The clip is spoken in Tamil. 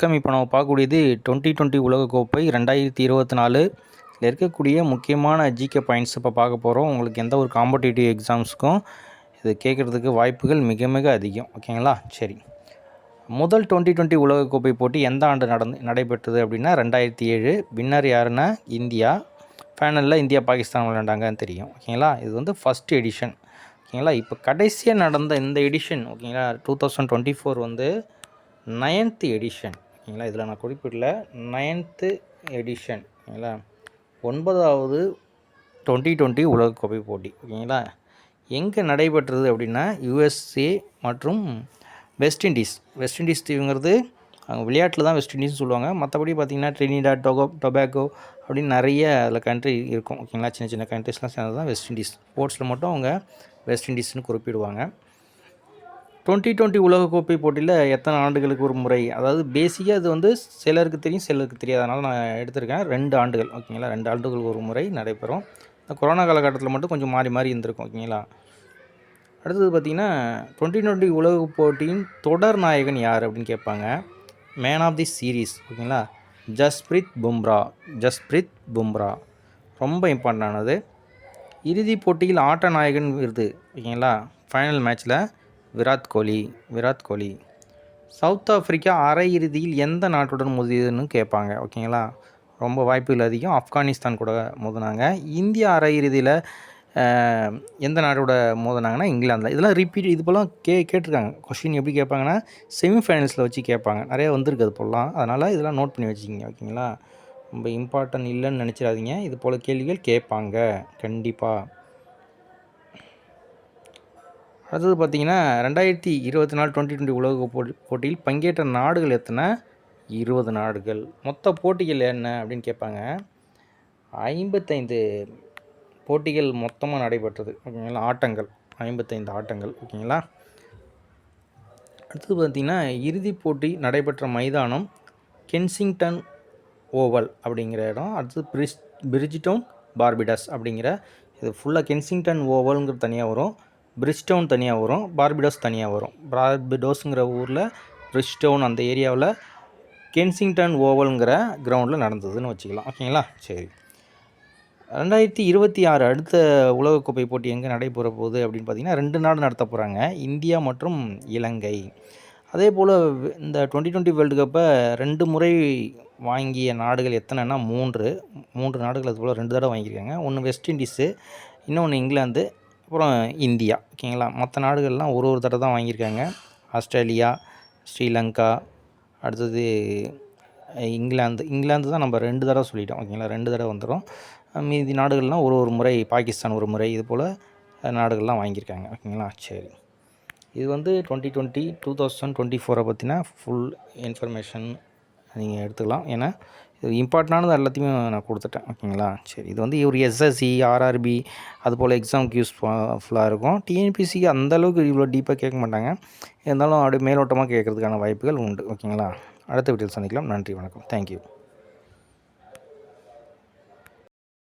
வணக்கம் இப்போ நம்ம பார்க்கக்கூடியது டுவெண்ட்டி டுவெண்ட்டி உலகக்கோப்பை ரெண்டாயிரத்தி இருபத்தி நாலு. இதில் இருக்கக்கூடிய முக்கியமான ஜிகே பாயிண்ட்ஸ் இப்போ பார்க்க போகிறோம் உங்களுக்கு எந்த ஒரு காம்படிட்டிவ் எக்ஸாம்ஸுக்கும் இது கேட்குறதுக்கு வாய்ப்புகள் மிக மிக அதிகம். ஓகேங்களா? சரி. முதல் டுவெண்ட்டி டுவெண்ட்டி உலகக்கோப்பை போட்டி எந்த ஆண்டு நடந்து நடைபெற்றது அப்படின்னா ரெண்டாயிரத்தி ஏழு. வின்னர் யாருன்னா? இந்தியா. ஃபைனலில் இந்தியா பாகிஸ்தான் விளையாண்டாங்கன்னு தெரியும். ஓகேங்களா? இது வந்து ஃபஸ்ட் எடிஷன் ஓகேங்களா? இப்போ கடைசியாக நடந்த இந்த எடிஷன் ஓகேங்களா? டூ தௌசண்ட் டுவெண்ட்டி ஃபோர் வந்து நைன்த்து எடிஷன் ஓகேங்களா? இதில் நான் குறிப்பிடல. நைன்த்து எடிஷன் ஓகேங்களா? ஒன்பதாவது டுவெண்ட்டி டுவெண்ட்டி உலகக்கோப்பை போட்டி ஓகேங்களா? எங்கே நடைபெற்றது அப்படின்னா யுஎஸ்ஏ மற்றும் வெஸ்ட் இண்டீஸ் வெஸ்ட் இண்டீஸ் தீவுங்கிறது அவங்க விளையாட்டில் தான் வெஸ்ட் இண்டீஸ்னு சொல்லுவாங்க. மற்றபடி பார்த்திங்கன்னா ட்ரினிடா டொகோ டொபாக்கோ அப்படின்னு நிறைய அதில் கண்ட்ரி இருக்கும். ஓகேங்களா? சின்ன சின்ன கண்ட்ரிஸ்லாம் சேர்ந்தது தான் வெஸ்ட் இண்டீஸ் ஸ்போர்ட்ஸில் மட்டும் அவங்க வெஸ்ட் இண்டீஸ்னு குறிப்பிடுவாங்க. டுவெண்ட்டி டுவெண்ட்டி உலகக்கோப்பை போட்டியில் எத்தனை ஆண்டுகளுக்கு ஒரு முறை? அதாவது பேசிக்காக அது வந்து சிலருக்கு தெரியும் சிலருக்கு தெரியாதனால நான் எடுத்திருக்கேன். ரெண்டு ஆண்டுகள். ஓகேங்களா ரெண்டு ஆண்டுகளுக்கு ஒரு முறை நடைபெறும். இந்த கொரோனா காலகட்டத்தில் மட்டும் கொஞ்சம் மாறி மாறி இருந்திருக்கும். ஓகேங்களா அடுத்தது பார்த்திங்கன்னா டுவெண்ட்டி டுவெண்ட்டி உலக போட்டியின் தொடர் நாயகன் யார் அப்படின்னு கேட்பாங்க. மேன் ஆஃப் தி சீரீஸ் ஓகேங்களா ஜஸ்பிரித் பும்ரா. ஜஸ்பிரித் பும்ரா. ரொம்ப இம்பார்ட்டண்டானது இறுதிப் போட்டியில் ஆட்ட நாயகன் விருது. ஓகேங்களா ஃபைனல் மேட்ச்சில் விராட் கோலி விராட் கோலி. சவுத் ஆஃப்ரிக்கா அரையிறுதியில் எந்த நாட்டுடன் மோதியதுன்னு கேட்பாங்க ஓகேங்களா? ரொம்ப வாய்ப்புகள் அதிகம். ஆப்கானிஸ்தான் கூட மோதினாங்க. இந்தியா அரையிறுதியில் எந்த நாட்டோட மோதினாங்கன்னா இங்கிலாந்தில். இதெல்லாம் ரிப்பீட் இது போலாம் கே கேட்டிருக்காங்க. கொஷின் எப்படி கேட்பாங்கன்னா செமிஃபைனல்ஸில் வச்சு கேட்பாங்க. நிறைய வந்திருக்கு அது போலாம் அதனால் இதெல்லாம் நோட் பண்ணி வச்சுக்கிங்க ஓகேங்களா? ரொம்ப இம்பார்ட்டன்ட் இல்லைன்னு நினச்சிடாதீங்க. இது போல் கேள்விகள் கேட்பாங்க. கண்டிப்பாக அடுத்தது பார்த்திங்கன்னா ரெண்டாயிரத்தி இருபத்தி நாலு டுவெண்ட்டி டுவெண்ட்டி உலக போட்டியில் பங்கேற்ற நாடுகள் எத்தனை? இருபது நாடுகள். மொத்த போட்டிகள் என்ன அப்படின்னு கேட்பாங்க. ஐம்பத்தைந்து போட்டிகள் மொத்தமாக நடைபெற்றது. ஓகேங்களா? ஆட்டங்கள். ஐம்பத்தைந்து ஆட்டங்கள். ஓகேங்களா? அடுத்தது பார்த்திங்கன்னா இறுதிப் போட்டி நடைபெற்ற மைதானம் கென்சிங்டன் ஓவல் அப்படிங்கிற இடம். அடுத்தது பிரிஸ் பிரிஜிடவுன் பார்பிடஸ் அப்படிங்கிற இது ஃபுல்லாக கென்சிங்டன் ஓவலுங்கிறது தனியாக வரும். பிரிஸ்டவுன் தனியாக வரும் பார்பிடோஸ் தனியாக வரும். பார்பிடோஸுங்கிற ஊரில் பிரிஸ்டவுன் அந்த ஏரியாவில் கென்சிங்டன் ஓவலுங்கிற கிரவுண்டில் நடந்ததுன்னு வச்சுக்கலாம். ஓகேங்களா? சரி. ரெண்டாயிரத்தி இருபத்தி ஆறு அடுத்த உலகக்கோப்பை போட்டி எங்கே நடைபெற போகுது அப்படின்னு பார்த்தீங்கன்னா ரெண்டு நாடு நடத்த போகிறாங்க இந்தியா மற்றும் இலங்கை. அதே போல் இந்த டுவெண்ட்டி டுவெண்ட்டி வேர்ல்டு கப்பை ரெண்டு முறை வாங்கிய நாடுகள் எத்தனைன்னா மூன்று. மூன்று நாடுகள் அது போல் ரெண்டு தடவை வாங்கியிருக்காங்க. ஒன்று வெஸ்ட் இண்டீஸு இன்னொன்று இங்கிலாந்து. அப்புறம் இந்தியா ஓகேங்களா மற்ற நாடுகள்லாம் ஒரு ஒரு தடவை தான் வாங்கியிருக்காங்க. ஆஸ்திரேலியா ஸ்ரீலங்கா அடுத்தது இங்கிலாந்து. இங்கிலாந்து தான் நம்ம ரெண்டு தடவை சொல்லிட்டோம் ஓகேங்களா ரெண்டு தடவை வந்துடும் மீதி நாடுகள்லாம் ஒரு ஒரு முறை பாகிஸ்தான் ஒரு முறை இது போல் நாடுகள்லாம் வாங்கியிருக்காங்க ஓகேங்களா சரி. இது வந்து twenty twenty two thousand twenty ஃபோரை பற்றின ஃபுல் இன்ஃபர்மேஷன் நீங்கள் எடுத்துக்கலாம். ஏன்னா இது இம்பார்ட்டண்டானது எல்லாத்தையுமே நான் கொடுத்துட்டேன். ஓகேங்களா? சரி இது வந்து ஒரு எஸ்எஸ்சி ஆர்ஆர்பி அது போல் எக்ஸாமுக்கு யூஸ்ஃபுல்லாக இருக்கும். டிஎன்பிசிக்கு அந்தளவுக்கு இவ்வளோ டீப்பாக கேட்க மாட்டாங்க. இருந்தாலும் அப்படியே மேலோட்டமாக கேட்குறதுக்கான வாய்ப்புகள் உண்டு. ஓகேங்களா? அடுத்த வீட்டில் சந்திக்கலாம். நன்றி வணக்கம். தேங்க்யூ